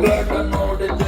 blood and all the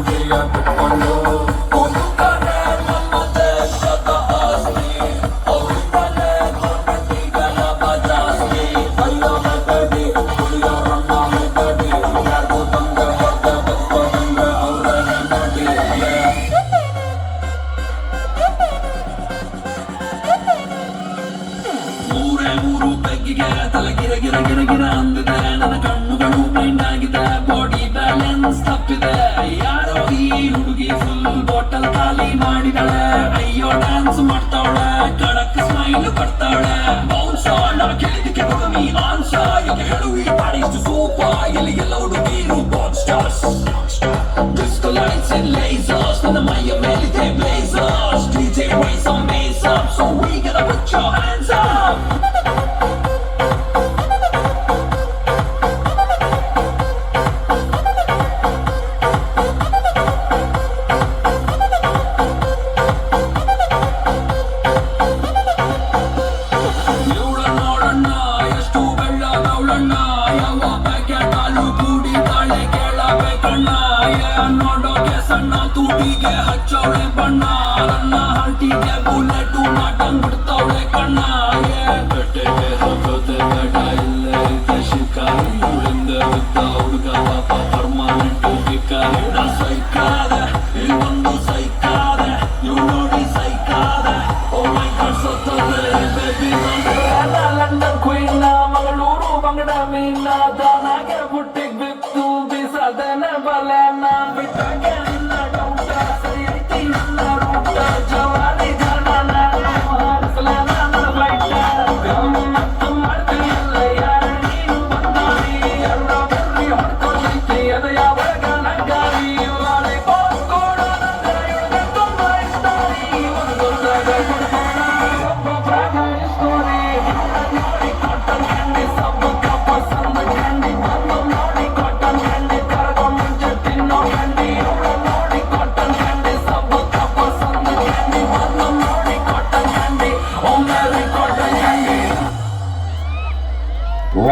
ಮೂರು ಬೆಗ್ಗಿಗೆ ತಲೆ ಗಿರ ಗಿರ ಗಿರ ಅಂದಿದೆ. ನನ್ನ ಕಣ್ಣುಗಳು ಬ್ಲೈಂಡ್ ಆಗಿದೆ ಬಾಡಿ ಬ್ಯಾಲೆನ್ಸ್ ತಪ್ಪಿದೆ. ಯಾರೋ ಈ ಹುಡುಗಿ ಫುಲ್ ಬಾಟಲ್ ಖಾಲಿ ಮಾಡಿದಾಳೆ ಅಯ್ಯೋ ಡ್ಯಾನ್ಸ್ ಮಾಡ್ತಾವಳೆ. ಕಡಕ್ ಸ್ಮೈಲ್ ಕೊಡ್ತಾವಳೆ. ಬೌನ್ಸ ನಾ ಕೇಳಿದಕ್ಕೆ ಹುಡುಗಿ ಆನ್ಸ ಯಾಕೆ ಹೇಳು ಈ ಬಾಡಿ ಇಷ್ಟು ಸೂಪ ಎಲ್ಲಿ ಎಲ್ಲ ಹುಡುಗಿರು ಬಾನ್ stars disco lights lasers lasers. ನನ್ನ ಮೈಯ ಮೇಲಿದೆ. ಎಷ್ಟು ಬೆಳ್ಳದವಳಣ್ಣ ಯಾವ ಪ್ಯಾಕೆಟ್ ಹಾಲು ಕುಡಿದಾಳೆ ಕೇಳಬೇಕಣ್ಣ. ನೋಡೋಕೆ ಸಣ್ಣ ತುಟಿಗೆ ಹಚ್ಚವಳೆ ಬಣ್ಣ. ನನ್ನ ಹಟ್ಟಿಗೆ ಬುಲೆಟು ನಾಟಂಗ್ ಬಿಡ್ತಾವಳೆ ಕಣ್ಣ. ಏ ಬಂಗಡ ಮೀನ ದಾನಾಗೆ ಬುಟ್ಟಿಗ್ ಬಿತ್ತು ಬೀಸದನೆ ಬಲೆನ ಬಿಟ್ಟಂಗೆ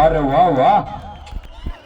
Arauauá.